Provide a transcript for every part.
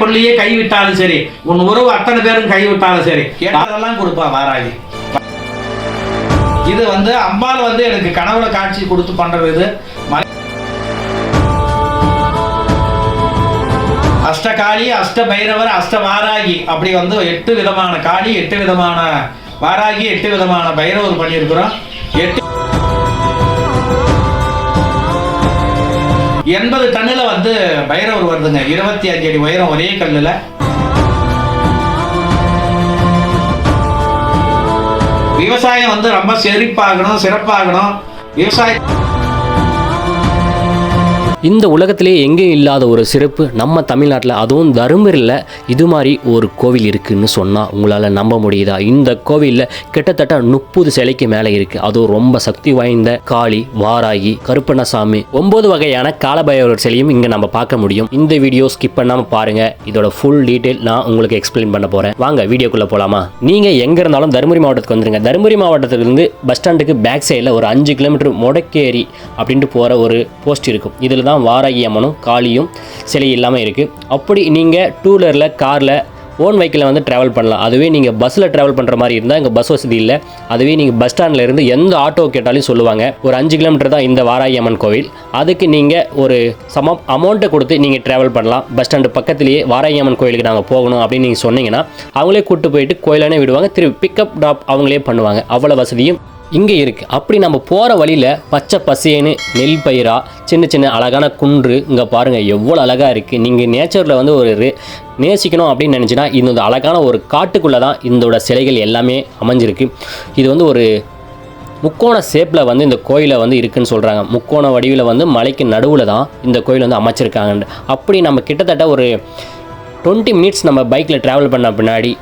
பிள்ளையே கைவிட்டாலும் சரி உன் உறவு அத்தனை பேரும் கைவிட்டாலும் சரி. அதெல்லாம் கொடுப்பா வாராகி. இது வந்து அம்பாள் வந்து எனக்கு கனவுல காட்சி கொடுத்து பண்றது இது. அஷ்டகாளி அஷ்ட காளி அஷ்ட பைரவர் அஷ்ட வாராகி அப்படி வந்து எட்டு விதமான காளி எட்டு விதமான வாராகி எட்டு விதமான பைரவர் பண்ணியிருக்கிறோம். எட்டு எண்பது டன்னில் வந்து பைரவர் வருதுங்க. இருபத்தி அஞ்சு அடி உயரம் ஒரே கல்லில் விவசாயம் வந்து ரொம்ப செழிப்பாகணும் சிறப்பாகணும். விவசாயம் இந்த உலகத்திலே எங்கேயும் இல்லாத ஒரு சிறப்பு நம்ம தமிழ்நாட்டில் அதுவும் தருமபுரியில் இது மாதிரி ஒரு கோவில் இருக்குதுன்னு சொன்னால் உங்களால் நம்ப முடியுதா? இந்த கோவிலில் கிட்டத்தட்ட முப்பது சிலைக்கு மேலே இருக்குது அதுவும் ரொம்ப சக்தி வாய்ந்த காளி வாராகி கருப்பண்ணசாமி ஒம்பது வகையான காலபைரவர் சிலையும் இங்கே நம்ம பார்க்க முடியும். இந்த வீடியோ ஸ்கிப் பண்ணாமல் பாருங்கள் இதோட ஃபுல் டீட்டெயில் நான் உங்களுக்கு எக்ஸ்பிளைன் பண்ண போகிறேன் வாங்க வீடியோக்குள்ளே போகலாமா நீங்கள் எங்கே இருந்தாலும் தருமபுரி மாவட்டத்துக்கு வந்துருங்க. தருமபுரி மாவட்டத்திலிருந்து பஸ் ஸ்டாண்டுக்கு பேக் சைடில் ஒரு அஞ்சு கிலோமீட்டர் மொடக்கேரி அப்படின்ட்டு போகிற ஒரு போஸ்ட் இருக்கும். இதில் தான் வாராகி அம்மனும் காளியும் சிலை இல்லாமல் இருக்குது அப்படி நீங்கள் டூலரில் காரில் ஓன் வெஹிக்கிளில் வந்து ட்ராவல் பண்ணலாம். அதுவே நீங்கள் பஸ்ஸில் ட்ராவல் பண்ணுற மாதிரி இருந்தால் இங்கே பஸ் வசதி இல்லை. அதுவே நீங்கள் பஸ் ஸ்டாண்டில் இருந்து எந்த ஆட்டோ கேட்டாலும் சொல்லுவாங்க. ஒரு அஞ்சு கிலோமீட்டர் தான் இந்த வாராகி அம்மன் கோவில். அதுக்கு நீங்கள் ஒரு சம அமௌண்ட்டை கொடுத்து நீங்கள் ட்ராவல் பண்ணலாம். பஸ் ஸ்டாண்டு பக்கத்துலேயே வாராகி அம்மன் கோயிலுக்கு நாங்கள் போகணும் அப்படின்னு நீங்கள் சொன்னீங்கன்னா அவங்களே கூப்பிட்டு போயிட்டு கோயிலானே விடுவாங்க. திருப்பி பிக்கப் ட்ராப் அவங்களே பண்ணுவாங்க. அவ்வளோ வசதியும் இங்கே இருக்குது அப்படி நம்ம போகிற வழியில் பச்சை பசேன்னு நெல் பயிரா சின்ன சின்ன அழகான குன்று இங்கே பாருங்கள் எவ்வளோ அழகாக இருக்குது நீங்கள் நேச்சரில் வந்து ஒரு நேசிக்கணும் அப்படின்னு நினச்சினா இந்த அழகான ஒரு காட்டுக்குள்ளே தான் இதோட சிலைகள் எல்லாமே அமைஞ்சிருக்கு. இது வந்து ஒரு முக்கோண ஷேப்பில் வந்து இந்த கோயிலை வந்து இருக்குன்னு சொல்கிறாங்க முக்கோண வடிவில் வந்து மலைக்கு நடுவில் தான் இந்த கோயில் வந்து அமைச்சிருக்காங்க அப்படி நம்ம கிட்டத்தட்ட ஒரு டுவெண்ட்டி மினிட்ஸ் நம்ம பைக்கில் ட்ராவல் பண்ண பின்னாடி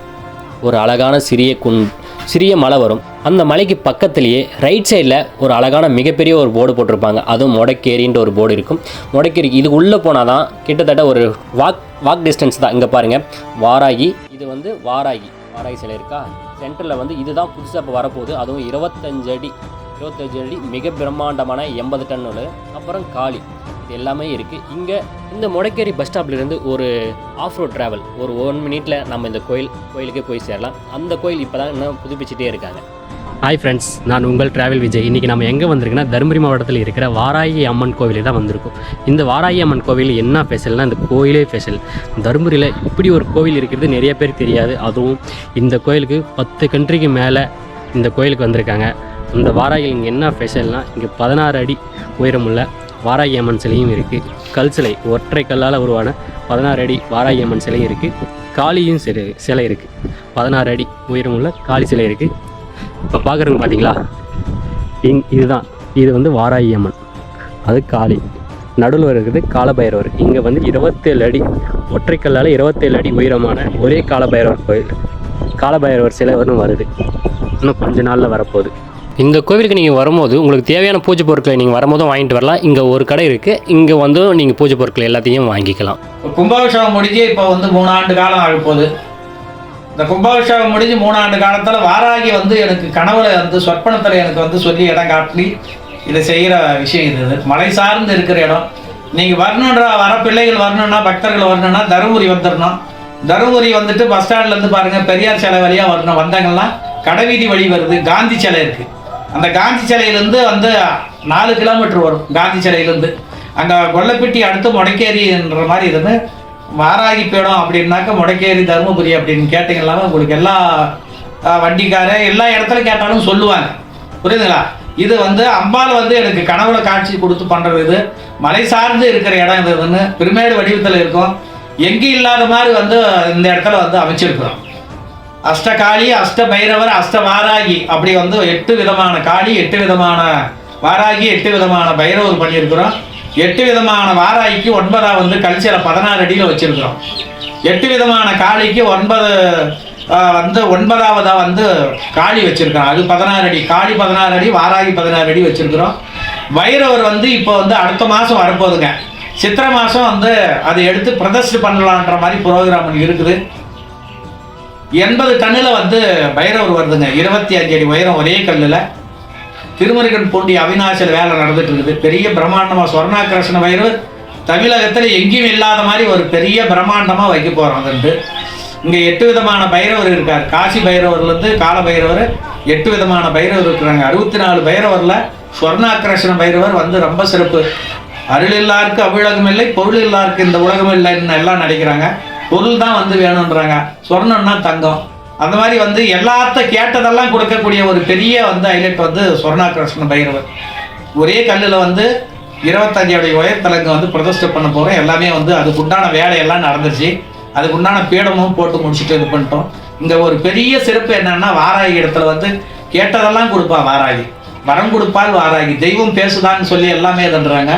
ஒரு அழகான சிறிய குன் சிறிய மலை வரும். அந்த மலைக்கு பக்கத்துலேயே ரைட் சைடில் ஒரு அழகான மிகப்பெரிய ஒரு போர்டு போட்டிருப்பாங்க. அதுவும் மொடக்கேரின்ற ஒரு போர்டு இருக்கும். மொடக்கேரி இது உள்ளே போனால் தான் கிட்டத்தட்ட ஒரு வாக் வாக் டிஸ்டன்ஸ் தான். இங்கே பாருங்கள் வாராகி இது வந்து வாராகி. வாராகி சிலை இருக்கா? சென்டரில் வந்து இதுதான் புதுசாக இப்போ வரப்போகுது. அதுவும் இருபத்தஞ்சு அடி இருபத்தஞ்சு அடி மிக பிரம்மாண்டமான எண்பது டன்னு அப்புறம் காளி. இது எல்லாமே இருக்குது இங்கே இந்த முடக்கேரி பஸ் ஸ்டாப்லேருந்து ஒரு ஆஃப் ரோட் ட்ராவல் ஒரு ஒன் மினிட்ல நம்ம இந்த கோயில் கோயிலுக்கே போய் சேரலாம். அந்த கோயில் இப்போ தான் இன்னும் புதுப்பிச்சுட்டே இருக்காங்க. ஹாய் ஃப்ரெண்ட்ஸ் நான் உங்கள் டிராவல் விஜய். இன்றைக்கி நம்ம எங்கே வந்திருக்குன்னா தருமபுரி மாவட்டத்தில் இருக்கிற வாராயி அம்மன் கோவிலுக்கு தான் வந்திருக்கோம். இந்த வாராயி அம்மன் கோவில் என்ன ஸ்பெஷல்னா இந்த கோயிலே ஸ்பெஷல். தருமபுரியில் இப்படி ஒரு கோவில் இருக்கிறது நிறைய பேர் தெரியாது. அதுவும் இந்த கோயிலுக்கு பத்து கண்ட்ரிக்கு மேலே இந்த கோயிலுக்கு வந்திருக்காங்க. இந்த வாராயில் இங்கே என்ன ஸ்பெஷல்னால் இங்கே பதினாறு அடி உயரமுள்ள வாராகி அம்மன் சிலையும் இருக்குது கல் சிலை ஒற்றை கல்லால் உருவான பதினாறு அடி வாராகி அம்மன் சிலையும் இருக்குது காளியும் சிலை சிலை இருக்குது பதினாறு அடி உயரமுள்ள காளி சிலை இருக்குது இப்போ பார்க்குறவங்க பார்த்தீங்களா இங் இதுதான். இது வந்து வாராகி அம்மன் அது காளி. நடுவில் இருக்குது காலபைரவர். இங்கே வந்து இருபத்தேழு அடி ஒற்றைக்கல்லால் இருபத்தேழு அடி உயரமான ஒரே காலபைரவர் கோயில். காலபைரவர் சிலை ஒன்று வருது. இன்னும் கொஞ்ச நாளில் வரப்போகுது. இந்த கோவிலுக்கு நீங்கள் வரும்போது உங்களுக்கு தேவையான பூஜை பொருட்களை நீங்கள் வரும்போதும் வாங்கிட்டு வரலாம். இங்கே ஒரு கடை இருக்குது இங்கே வந்து நீங்கள் பூஜை பொருட்கள் எல்லாத்தையும் வாங்கிக்கலாம். கும்பாபிஷேகம் முடிஞ்சு இப்போ வந்து மூணாண்டு காலம் ஆக போகுது. இந்த கும்பாபிஷேகம் முடிஞ்சு மூணாண்டு காலத்தில் வாராகி வந்து எனக்கு கனவுல வந்து சொற்பனத்தில் எனக்கு வந்து சொல்லி இடம் காட்டி இதை செய்கிற விஷயம் இது. இது. மலை சார்ந்து இருக்கிற இடம். நீங்கள் வரணுன்ற வர பிள்ளைகள் வரணும்னா பக்தர்கள் வரணும்னா தருமபுரி வந்துடணும் தருமபுரி வந்துட்டு பஸ் ஸ்டாண்ட்லேருந்து பாருங்கள் பெரியார் சிலை வழியாக வரணும். வந்தாங்கன்னா கடைவீதி வழி வருது. காந்தி சிலை இருக்குது அந்த காந்தி சிலையிலேருந்து வந்து நாலு கிலோமீட்டர் வரும் காந்தி சிலையிலேருந்து. அங்கே கொல்லப்பட்டி அடுத்து முடக்கேரின்ற மாதிரி இருந்து வாராகி போயிடும் அப்படின்னாக்க முடக்கேரி தருமபுரி அப்படின்னு கேட்டீங்கன்னா உங்களுக்கு எல்லா வண்டிக்காரன் எல்லா இடத்துல கேட்டாலும் சொல்லுவாங்க. புரியுதுங்களா? இது வந்து அம்பாள் வந்து எனக்கு கனவுல காட்சி கொடுத்து பண்ணுறது இது. மலை சார்ந்து இருக்கிற இடம் இதுன்னு பிரமேடு வடிவத்தில் இருக்கும். எங்கேயும் இல்லாத மாதிரி வந்து இந்த இடத்துல வந்து அமைச்சிருக்கிறோம். அஷ்ட காளி அஷ்ட பைரவர் அஷ்ட வாராகி அப்படி வந்து எட்டு விதமான காளி எட்டு விதமான வாராகி எட்டு விதமான பைரவர் பண்ணியிருக்கிறோம் எட்டு விதமான வாராகிக்கு ஒன்பதாக வந்து கல்ச்சரை பதினாறு அடியில் வச்சிருக்கிறோம். எட்டு விதமான காளிக்கு ஒன்பது வந்து ஒன்பதாவதாக வந்து காளி வச்சுருக்கிறோம். அது பதினாறு அடி. காளி பதினாறு அடி வாராகி பதினாறு அடி வச்சுருக்கிறோம். பைரவர் வந்து இப்போ வந்து அடுத்த மாதம் வரப்போகுதுங்க. சித்திரை மாதம் வந்து அதை எடுத்து பிரதர்ஷ் பண்ணலான்ற மாதிரி ப்ரோக்ராம் இருக்குது. எண்பது டன்னில் வந்து பைரவர் வருதுங்க. இருபத்தி அஞ்சு அடி உயரம் ஒரே கல்லில் திருமுருகன் பூண்டி அவினாசியில் வேலை நடந்துட்டு இருக்குது பெரிய பிரம்மாண்டமாக சொர்ணாகிருஷ்ண பைரவர் தமிழகத்தில் எங்கேயும் இல்லாத மாதிரி ஒரு பெரிய பிரம்மாண்டமாக வைக்க போகிறோம் அதுண்டு இங்கே எட்டு விதமான பைரவர் இருக்கார். காசி பைரவர்லேருந்து கால பைரவர் எட்டு விதமான பைரவர் இருக்கிறாங்க. அறுபத்தி நாலு பைரவரில் ஸ்வர்ணாக்கர்ஷண பைரவர் வந்து ரொம்ப சிறப்பு. அருள் இல்லாருக்கு அவ்வுலகம் இல்லை பொருள் இல்லாருக்கு இந்த உலகம் இல்லைன்னு எல்லாம் நடிக்கிறாங்க. பொருள் தான் வந்து வேணுன்றாங்க சொர்ணம்னா தங்கம். அந்த மாதிரி வந்து எல்லாத்த கேட்டதெல்லாம் கொடுக்கக்கூடிய ஒரு பெரிய வந்து ஹைலைட் வந்து சொர்ணாக்கர்ஷண பைரவர். ஒரே கல்லில் வந்து இருபத்தஞ்சு அடி வந்து பிரதிஷ்டை பண்ண போகிறோம் எல்லாமே வந்து அதுக்கு உண்டான வேலையெல்லாம் நடந்துச்சு அதுக்கு உண்டான பீடமும் போட்டு முடிச்சுட்டு இது பண்ணிட்டோம். இங்கே ஒரு பெரிய சிறப்பு என்னென்னா வாராகி இடத்துல வந்து கேட்டதெல்லாம் கொடுப்பா வாராகி. வரம் கொடுப்பால் வாராகி. தெய்வம் பேசுதான்னு சொல்லி எல்லாமே இதுன்றாங்க.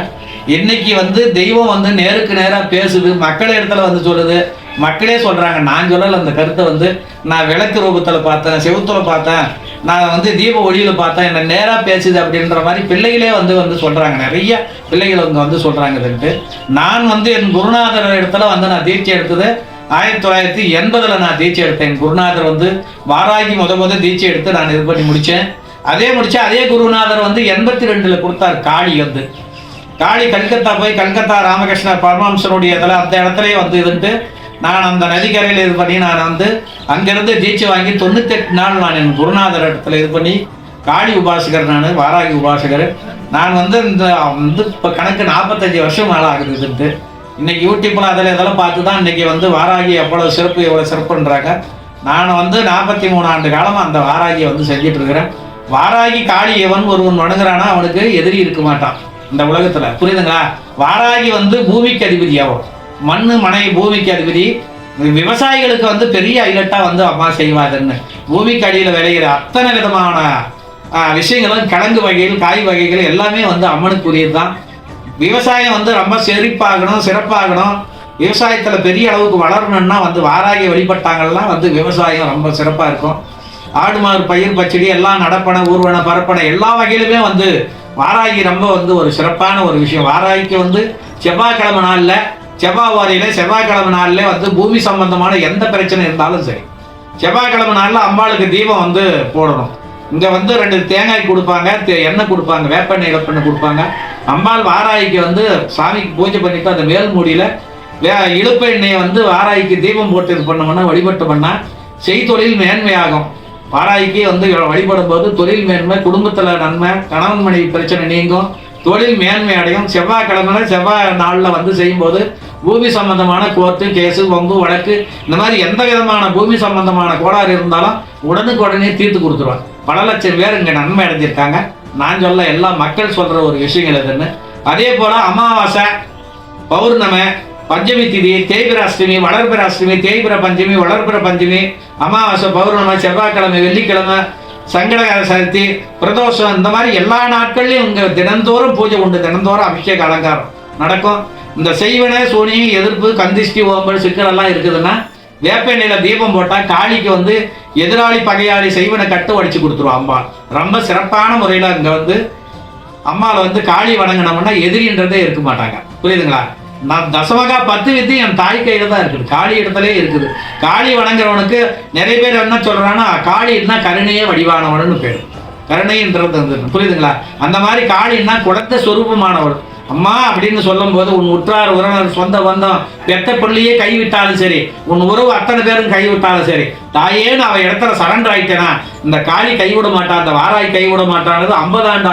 இன்னைக்கு வந்து தெய்வம் வந்து நேருக்கு நேராக பேசுது. மக்கள் இடத்துல வந்து சொல்லுது. மக்களே சொல்கிறாங்க நான் சொல்லலை அந்த கருத்தை வந்து நான் விளக்கு ரூபத்தில் பார்த்தேன் செவுத்துல பார்த்தேன் நான் வந்து தீப ஒளியில் பார்த்தேன் என்ன நேராக பேசுது அப்படின்ற மாதிரி பிள்ளைகளே வந்து வந்து சொல்கிறாங்க நிறைய பிள்ளைகள் வந்து வந்து சொல்கிறாங்க இதுன்ட்டு. நான் வந்து என் குருநாதர் இடத்துல வந்து நான் தீட்சை எடுத்தது ஆயிரத்தி தொள்ளாயிரத்தி எண்பதில் நான் தீட்சை எடுத்தேன். என் குருநாதர் வந்து வாராகி முத முத தீட்சை எடுத்து நான் இது பண்ணி முடித்தேன் அதே முடிச்சு அதே குருநாதர் வந்து எண்பத்தி ரெண்டில் கொடுத்தார் காளி வந்து. காளி கல்கத்தா போய் கல்கத்தா ராமகிருஷ்ண பரமஹம்சனுடைய இதில் அந்த இடத்துலயே வந்து இதுன்ட்டு நான் அந்த நதிக்கரையில் இது பண்ணி நான் வந்து அங்கேருந்து தீட்சை வாங்கி தொண்ணூத்தெட்டு நாள் நான் என் குருநாதர் இடத்துல இது பண்ணி காளி உபாசகர் நான் வாராகி உபாசகர். நான் வந்து இந்த வந்து இப்போ கணக்கு நாற்பத்தஞ்சு வருஷம் மேலே ஆகுதுன்ட்டு இன்றைக்கி இன்னைக்கு யூடியூப்பில் அதில் இதெல்லாம் பார்த்து தான் இன்றைக்கி வந்து வாராகி எவ்வளோ சிறப்பு எவ்வளோ சிறப்புன்றாங்க. நான் வந்து நாற்பத்தி மூணு ஆண்டு காலமாக அந்த வாராகியை வந்து செஞ்சிட்ருக்கிறேன் வாராகி காளி எவன் ஒருவன் வணங்குறானா அவனுக்கு எதிரி இருக்க மாட்டான் இந்த உலகத்தில். புரியுதுங்களா? வாராகி வந்து பூமிக்கு அதிபதி மண்ணு மனை பூமிக்கு அதிபதி. விவசாயிகளுக்கு வந்து பெரிய ஐலட்டா வந்து அம்மா செய்வாதுன்னு பூமிக்கு அடியில் விளையிற அத்தனை விதமான விஷயங்களும் கிழங்கு வகைகள் காய் வகைகள் எல்லாமே வந்து அம்மனுக்குரியது தான் விவசாயம் வந்து ரொம்ப செழிப்பாகணும் சிறப்பாகணும். விவசாயத்தில் பெரிய அளவுக்கு வளரணும்னா வந்து வாராகி வழிபட்டாங்கள்லாம் வந்து விவசாயம் ரொம்ப சிறப்பாக இருக்கும். ஆடு மாடு பயிர் பச்சடி எல்லாம் நடப்பன ஊர்வன பரப்பன எல்லா வகையிலுமே வந்து வாராகி ரொம்ப வந்து ஒரு சிறப்பான ஒரு விஷயம். வாராகிக்கு வந்து செவ்வாய்க்கிழமை நாளில் செவ்வாய் வாரியில செவ்வாய்க்கிழமை நாளில் வந்து பூமி சம்பந்தமான எந்த பிரச்சனை இருந்தாலும் சரி செவ்வாய்க்கிழமை நாளில் அம்பாளுக்கு தீபம் வந்து போடணும். இங்கே வந்து ரெண்டு தேங்காய் கொடுப்பாங்க தே- எண்ணெய் கொடுப்பாங்க வேப்பெண்ணெய் இழப்பெண்ணெய் கொடுப்பாங்க. அம்பாள் வாராய்க்கு வந்து சாமிக்கு பூஜை பண்ணிட்டு அந்த மேல் மூடியில் வே இழுப்ப எண்ணெயை வந்து வாராய்க்கு தீபம் போட்டு இது பண்ணோம்னா வழிபட்டு பண்ணால் செய்தொழில் மேன்மையாகும். வாராய்க்கு வந்து வழிபடும் போது தொழில் மேன்மை குடும்பத்தில் நன்மை கணவன் மனைவி பிரச்சனை நீங்கும். தொழில் மேன்மை அடையும். செவ்வாய்க்கிழமை செவ்வாய் நாளில் வந்து செய்யும்போது பூமி சம்பந்தமான கோர்ட்டு கேஸு வம்பு வழக்கு இந்த மாதிரி எந்த விதமான பூமி சம்பந்தமான கோளாறு இருந்தாலும் உடனுக்கு உடனே தீர்த்து கொடுத்துருவாங்க. பல லட்சம் பேர் இங்கே நன்மை அடைஞ்சிருக்காங்க. நான் சொல்ல எல்லா மக்கள் சொல்கிற ஒரு விஷயங்கள் எதுன்னு. அதே போல் அமாவாசை பௌர்ணமி பஞ்சமி திதி தேய்பிர அஷ்டமி அஷ்டமி தேய்பிர பஞ்சமி வளர்பிர பஞ்சமி அமாவாசை பௌர்ணமி செவ்வாய்க்கிழமை வெள்ளிக்கிழமை சங்கடகர சதுர்த்தி பிரதோஷம் இந்த மாதிரி எல்லா நாட்கள்லையும் இங்கே தினந்தோறும் பூஜை உண்டு. தினந்தோறும் அபிஷேக அலங்காரம். நடக்கும். இந்த செய்வன சூனியம் எதிர்ப்பு கந்திஷ்டி ஓம்பல் சிக்கலெல்லாம் இருக்குதுன்னா வேப்பெண்ணெயில தீபம் போட்டால் காளிக்கு வந்து எதிராளி பகையாளி செய்வனை கட்டு அடிச்சு கொடுத்துருவோம் அம்மா. ரொம்ப சிறப்பான முறையில் அங்கே வந்து அம்மாவை வந்து காளி வணங்கினோம்னா எதிரின்றதே இருக்க மாட்டாங்க. புரியுதுங்களா? நான் தசமகா பத்து வித்து என் தாய் கையில் தான் இருக்குது. காளி இடத்துலேயே இருக்குது. காளி வணங்குறவனுக்கு நிறைய பேர் என்ன சொல்கிறான்னா காளின்னா கருணையே வடிவானவனு பேர். கருணைன்றது வந்து புரியுதுங்களா? அந்த மாதிரி காளின்னா குடத்த சொரூபமானவன். அம்மா அப்படின்னு சொல்லும்போது உன் உற்றார் உறவினர் சொந்த பந்தம் பெத்த பிள்ளையே கைவிட்டாலும் சரி உன் உறவு அத்தனை பேரும் கைவிட்டாலும் சரி தாயேன்னு அவன் இடத்துல சரண்டர் ஆயிட்டேனா? இந்த காளி கைவிட மாட்டான் அந்த வாராய் கைவிட மாட்டான்றது ஐம்பது ஆண்டு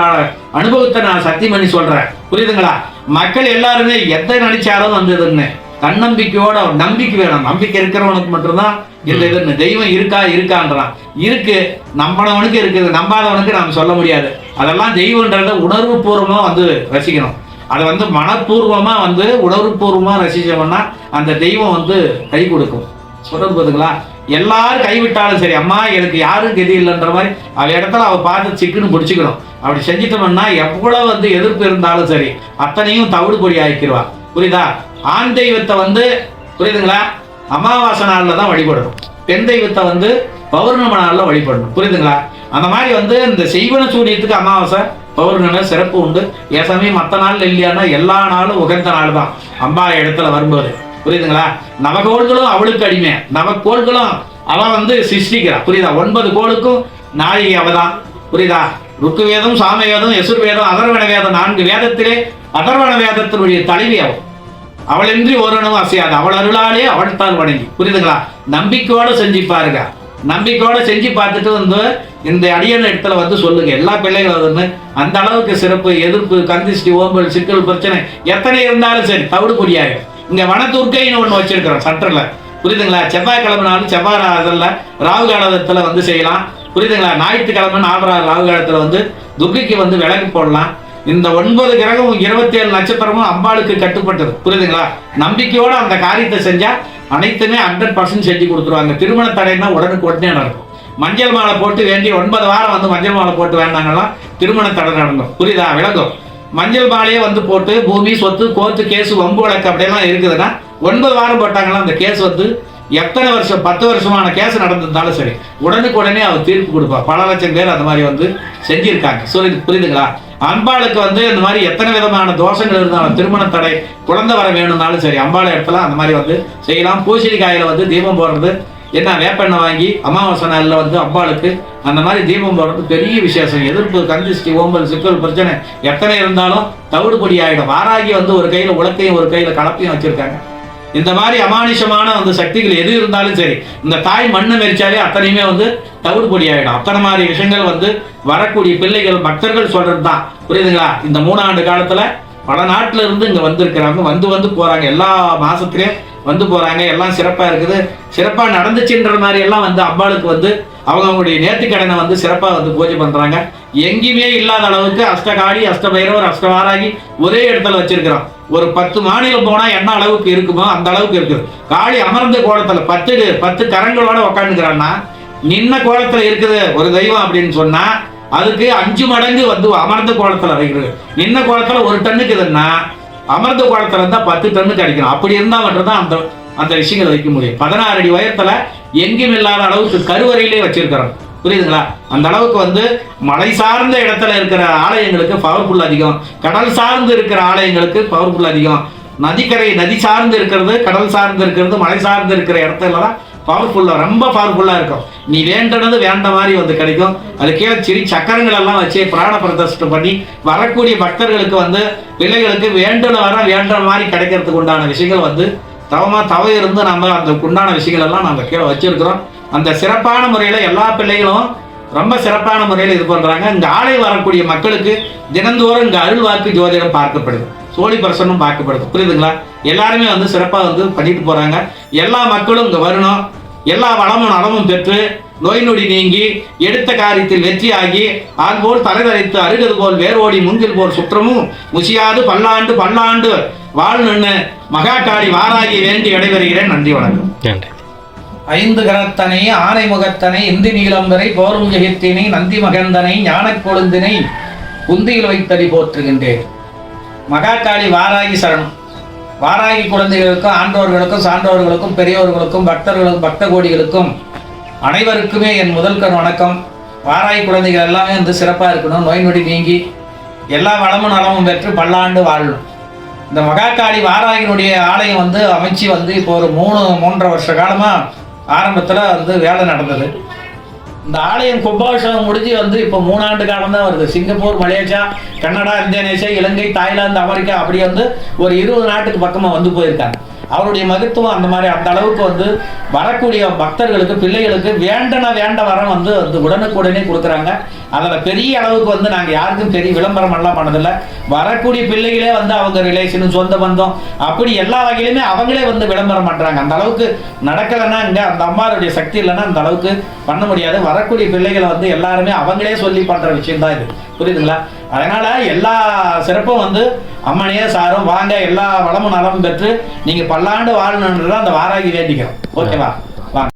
அனுபவத்தை நான் சத்தியம் பண்ணி சொல்றேன். புரியுதுங்களா? மக்கள் எல்லாருமே எதை நினைச்சாலும் வந்ததுன்னு. தன்னம்பிக்கையோட நம்பிக்கை வேணும். நம்பிக்கை இருக்கிறவனுக்கு மட்டும்தான் இந்த இதுன்னு. தெய்வம் இருக்கா இருக்கான்றான். இருக்கு. நம்பினவனுக்கு இருக்குது. நம்பாதவனுக்கு நாம் சொல்ல முடியாது. அதெல்லாம் தெய்வன்றத உணர்வு பூர்வமாக வந்து ரசிக்கணும். அதை வந்து மனப்பூர்வமாக வந்து உணர்வுபூர்வமாக ரசிச்சோம்னா அந்த தெய்வம் வந்து கை கொடுக்கும். சொல்றது போதுங்களா எல்லாரும் கைவிட்டாலும் சரி அம்மா எனக்கு யாரும் கதி இல்லைன்ற மாதிரி அவ இடத்துல அவள் பார்த்து சிக்குன்னு பிடிச்சிக்கணும் அப்படி செஞ்சிட்டோம்னா எவ்வளோ வந்து எதிர்ப்பு இருந்தாலும் சரி அத்தனையும் தவிடு பொடி ஆக்கிடுவா புரியுதா? ஆண் தெய்வத்தை வந்து புரியுதுங்களா? அமாவாசை நாளில் தான் வழிபடணும். பெண் தெய்வத்தை வந்து பௌர்ணம நாளில் வழிபடணும். புரியுதுங்களா? அந்த மாதிரி வந்து இந்த செய்வன சூரியத்துக்கு அமாவாசை பௌர்ணமி சிறப்பு உண்டு. ஏசாமி மற்ற நாள் இல்லையானா எல்லா நாளும் உகந்த நாள் தான். அம்பா இடத்துல வரும்போது. புரியுதுங்களா? நவகோள்களும் அவளுக்கு அடிமை. நவக்கோள்களும் அவன் வந்து சிருஷ்டிக்கிறா. புரியுதா? ஒன்பது கோளுக்கும் நாயகி அவதான் புரியுதா? ருக்குவேதம் சாமவேதம் சாம வேதம் வேதம் அதர்வண வேதம் நான்கு வேதத்திலே அதர்வண வேதத்தினுடைய தலைவி அவள் அவளின்றி ஒருவனும் அசையாது. அவள் அருளாலே அவள் தான் வணங்கி. புரியுதுங்களா? நம்பிக்கையோடு செஞ்சு பாருங்க நம்பிக்கையோடு செஞ்சு பார்த்துட்டு வந்து இந்த அடியான இடத்துல வந்து சொல்லுங்க. எல்லா பிள்ளைகளும் வந்து அந்த அளவுக்கு சிறப்பு எதிர்ப்பு கந்திஷ்டி ஓம்பல் சிக்கல் பிரச்சனை எத்தனை இருந்தாலும் சரி தவிடு பொடியாரு இங்க வனத்துர்க்கைன்னு ஒண்ணு வச்சிருக்கிறோம் சட்டர்ல புரியுதுங்களா? செவ்வாய்க்கிழமைனாலும் நாள் செவ்வாய் அதில் ராகு காலத்துல வந்து செய்யலாம். புரியுதுங்களா? ஞாயிற்றுக்கிழமை நாலரா ராகு காலத்துல வந்து துர்க்கைக்கு வந்து விளக்கு போடலாம். இந்த ஒன்பது கிரகமும் இருபத்தி ஏழு நட்சத்திரமும் அம்பாளுக்கு கட்டுப்பட்டது. புரியுதுங்களா? நம்பிக்கையோட அந்த காரியத்தை செஞ்சா அனைத்துமே ஹண்ட்ரட் பர்சன்ட் செஞ்சு கொடுத்துருவாங்க. திருமண தடைன்னா உடனுக்கு உடனே நடக்கும். மஞ்சள் மாலை போட்டு வேண்டி ஒன்பது வாரம் வந்து மஞ்சள் மாலை போட்டு வேண்டாங்கலாம் திருமண தடை நடக்கும் புரியுதா? விளங்கும். மஞ்சள் மாலையே வந்து போட்டு பூமி சொத்து கோர்த்து கேஸ் வம்பு வழக்கு அப்படியெல்லாம் இருக்குதுன்னா ஒன்பது வாரம் போட்டாங்கன்னா அந்த கேஸ் வந்து. எத்தனை வருஷம்? பத்து வருஷமான கேஸ் நடந்திருந்தாலும் சரி. உடனுக்கு உடனே அவர் தீர்ப்பு கொடுப்பா. பல லட்சம் பேர் அந்த மாதிரி வந்து செஞ்சிருக்காங்க. ஸோ இது புரியுதுங்களா? அம்பாளுக்கு வந்து இந்த மாதிரி எத்தனை விதமான தோஷங்கள் இருந்தாலும் திருமண தடை குழந்தை வர வேணும்னாலும் சரி அம்பாள் இடத்துல அந்த மாதிரி வந்து செய்யலாம். பூசணிக்காயில் வந்து தீபம் போடுறது ஏன்னா வேப்பெண்ணெய் வாங்கி அமாவாசை நாளில் வந்து அம்பாளுக்கு அந்த மாதிரி தீபம் போடுறது பெரிய விசேஷம். எதிர்ப்பு கந்திஷ்டி ஓம்பல் சிக்கல் பிரச்சனை. எத்தனை இருந்தாலும் தவிடு பொடி ஆகிடும் வாராகி வந்து ஒரு கையில் உலக்கையும் ஒரு கையில் கலப்பையும் வச்சுருக்காங்க. இந்த மாதிரி அமானுஷமான அந்த சக்திகள் எது இருந்தாலும் சரி இந்த தாய் மண்ணை மெரிச்சாலே அத்தனையுமே வந்து தவிடு பொடி ஆகிடும் அத்தனை மாதிரி விஷயங்கள் வந்து வரக்கூடிய பிள்ளைகள் பக்தர்கள் சொல்கிறது தான் புரியுதுங்களா? இந்த மூணாண்டு காலத்தில் பல நாட்டுல இருந்து இங்க வந்திருக்கிறாங்க. வந்து வந்து போறாங்க. எல்லா மாசத்துலயும் வந்து போறாங்க. எல்லாம் சிறப்பா இருக்குது. சிறப்பா நடந்துச்சுன்ற மாதிரி எல்லாம் வந்து அம்பாளுக்கு வந்து அவங்க அவங்களுடைய நேர்த்திக்கடனை வந்து சிறப்பா வந்து பூஜை பண்றாங்க. எங்கேயுமே இல்லாத அளவுக்கு அஷ்டகாடி அஷ்டபைரவர் அஷ்டவாராகி ஒரே இடத்துல வச்சிருக்கிறோம் ஒரு பத்து மாநிலம் போனா என்ன அளவுக்கு இருக்குமோ அந்த அளவுக்கு இருக்குது. காளி அமர்ந்த கோலத்துல பத்து பத்து கரங்களோட உக்காந்துக்கிறான்னா நின்ன கோலத்துல இருக்குது ஒரு தெய்வம் அப்படின்னு சொன்னா அதுக்கு அஞ்சு மடங்கு வந்து அமர்ந்த கோலத்தில் வைக்கிறது நின்ன கோலத்தில்? ஒரு டன்னுக்கு இதுன்னா அமர்ந்த கோலத்தில் இருந்தால் பத்து டன்னு கிடைக்கும் அப்படி இருந்தால் மட்டும்தான் அந்த அந்த விஷயங்களை வைக்க முடியும். பதினாறு அடி உயரத்தில் எங்கேயும் இல்லாத அளவுக்கு கருவறையிலே வச்சிருக்கிறோம். புரியுதுங்களா? அந்த அளவுக்கு வந்து மலை சார்ந்த இடத்துல இருக்கிற ஆலயங்களுக்கு பவர்ஃபுல் அதிகம். கடல் சார்ந்து இருக்கிற ஆலயங்களுக்கு பவர்ஃபுல் அதிகம். நதிக்கரை நதி சார்ந்து இருக்கிறது கடல் சார்ந்து இருக்கிறது மலை சார்ந்து இருக்கிற இடத்துல தான் பவர்ஃபுல்லாக ரொம்ப பவர்ஃபுல்லாக இருக்கும். நீ வேண்டனது வேண்ட மாதிரி வந்து கிடைக்கும். அதுக்கே கீழே சிறி சக்கரங்கள் எல்லாம் வச்சு பிராண பிரதர்ஷனம் பண்ணி வரக்கூடிய பக்தர்களுக்கு வந்து பிள்ளைகளுக்கு வேண்டுன வர வேண்ட மாதிரி கிடைக்கிறதுக்கு உண்டான விஷயங்கள் வந்து தவமாக தவ இருந்து நம்ம அந்த உண்டான விஷயங்கள் எல்லாம் நம்ம கீழே வச்சுருக்கிறோம். அந்த சிறப்பான முறையில் எல்லா பிள்ளைகளும் ரொம்ப சிறப்பான முறையில் இது பண்ணுறாங்க இங்கே ஆலை வரக்கூடிய மக்களுக்கு தினந்தோறும் இங்கே அருள் வாக்கு ஜோதிடம் பார்க்கப்படுது. சோழி பிரசனும் பார்க்கப்படுது. புரியுதுங்களா? எல்லாருமே வந்து சிறப்பாக வந்து பண்ணிட்டு போகிறாங்க எல்லா மக்களும் இங்கே வரணும். எல்லா வளமும் நலமும் பெற்று நோய் நொடி நீங்கி எடுத்த காரியத்தில் வெற்றியாகி அதுபோல் தலைதரைத்து அருகது போல் வேரோடி முன்கில் போல் சுற்றமும் முசியாது பல்லாண்டு பல்லாண்டு வாழ்நன்னு மகாகாளி வாராகி வேண்டி விடைபெறுகிறேன் நன்றி வணக்கம். நன்றி. ஐந்து கணத்தனை ஆனை முகத்தனை இந்தி நீலம்பரை போரும் ஜெகத்தினை நந்தி மகந்தனை ஞானக் கொழுந்தினை குந்தியில் வைத்தடி போற்றுகின்றேன். மகாகாளி வாராகி சரணம். வாராகி குழந்தைகளுக்கும் ஆண்டோர்களுக்கும் சான்றோர்களுக்கும் பெரியோர்களுக்கும் பக்தர்களுக்கும் பக்த கோடிகளுக்கும் அனைவருக்குமே என் முதல் கண் வணக்கம். வாராகி குழந்தைகள் எல்லாமே வந்து சிறப்பாக இருக்கணும். நோய் நொடி நீங்கி எல்லா வளமும் நலமும் பெற்று பல்லாண்டு வாழணும். இந்த மகாகாளி வாராகினுடைய ஆலயம் வந்து அமைச்சு வந்து இப்போ ஒரு மூணு மூன்றரை வருஷ காலமாக ஆரம்பத்தில் வந்து வேலை நடந்தது. இந்த ஆலயம் கும்பாபிஷேகம் முடிஞ்சு வந்து இப்போ மூணாண்டு காலம் தான் வருது. Singapore Malaysia Canada Indonesia Ilangai Thailand America அப்படி வந்து ஒரு இருபது நாட்டுக்கு பக்கமாக வந்து போயிருக்காங்க. அவருடைய மகத்துவம் அந்த மாதிரி அந்த அளவுக்கு வந்து வரக்கூடிய பக்தர்களுக்கு பிள்ளைகளுக்கு வேண்டன வேண்ட வரம் வந்து வந்து உடனுக்குடனே கொடுக்குறாங்க. அதில் பெரிய அளவுக்கு வந்து நாங்கள் யாருக்கும் பெரிய விளம்பரம் எல்லாம் பண்ணதில்லை. வரக்கூடிய பிள்ளைகளே வந்து அவங்க ரிலேஷனு சொந்த பந்தம் அப்படி எல்லா வகையிலுமே அவங்களே வந்து விளம்பரம் பண்ணுறாங்க அந்த அளவுக்கு நடக்கலைன்னா இங்கே அந்த அம்மாருடைய சக்தி இல்லைன்னா அந்த அளவுக்கு பண்ண முடியாது. வரக்கூடிய பிள்ளைகளை வந்து எல்லாருமே அவங்களே சொல்லி பண்ணுற விஷயம் தான் இது. புரியுதுங்களா? அதனால எல்லா சிறப்பும் வந்து அம்மனையே சாரும் வாங்க எல்லா வளமும் நலமும் பெற்று நீங்க பல்லாண்டு வாழணுன்றதான் அந்த வாராகி வேண்டிக்கிறோம். ஓகேவா?